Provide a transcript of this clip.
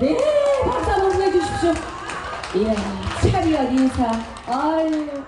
네, 박수 한번 보내주십시오. 예, 이야, 차리와 인사. 아유.